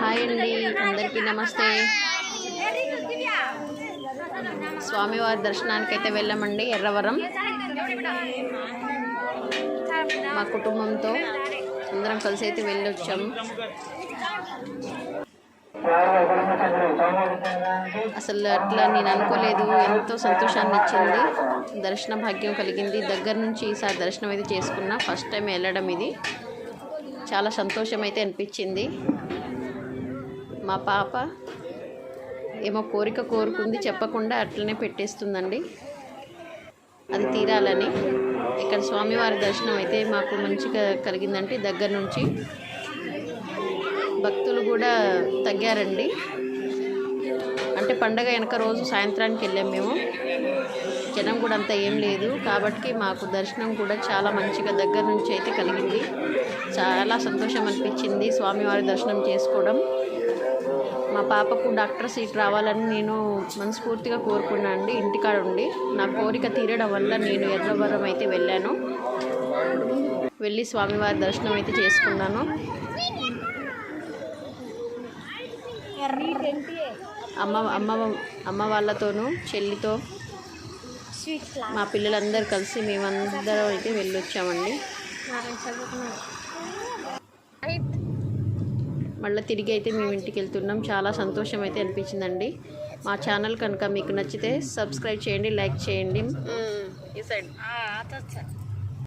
Hi అండి అందరికీ నమస్తే. స్వామివారి దర్శనానికి అయితే వెళ్ళామండి ఎర్రవరం. మా కుటుంబంతో అందరం కలిసి అయితే వెళ్ళొచ్చాం. అసలు అట్లా నేను అనుకోలేదు ఎంతో సంతోషాన్ని ఇచ్చింది. దర్శన భాగ్యం కలిగింది. దగ్గర నుంచి ఈసారి దర్శనం అయితే చేసుకున్నా. ఫస్ట్ టైం వెళ్ళడం ఇది. చాలా సంతోషం అయితే అనిపించింది. మా పాప ఏమో కోరిక కోరుకుంది చెప్పకుండా అట్లనే పెట్టేస్తుందండి. అది తీరాలని. ఇక్కడ స్వామివారి దర్శనం అయితే మాకు మంచిగా కలిగిందంటే దగ్గర నుంచి భక్తులు కూడా తగ్గారండి. అంటే పండగ వెనక రోజు సాయంత్రానికి వెళ్ళాం మేము. జనం కూడా అంత ఏం లేదు. కాబట్టి మాకు దర్శనం కూడా చాలా మంచిగా దగ్గర నుంచి అయితే కలిగింది. చాలా సంతోషం అనిపించింది స్వామివారి దర్శనం చేసుకోవడం. మా పాపకు డాక్టర్ సీట్ రావాలని నేను మనస్ఫూర్తిగా కోరుకున్నాను అండి. ఇంటికాడ ఉండి నా కోరిక తీరడం వల్ల నేను ఎర్రవరం అయితే వెళ్ళాను. వెళ్ళి స్వామివారి దర్శనం అయితే చేసుకున్నాను. అమ్మ అమ్మ అమ్మ వాళ్ళతోనూ చెల్లితో మా పిల్లలందరూ కలిసి మేమందరం అయితే వెళ్ళొచ్చామండి. మళ్ళీ తిరిగి అయితే మేము ఇంటికి వెళ్తున్నాం. చాలా సంతోషం అయితే అనిపించిందండి. మా ఛానల్ కనుక మీకు నచ్చితే సబ్స్క్రైబ్ చేయండి లైక్ చేయండి. ఈ సైడ్.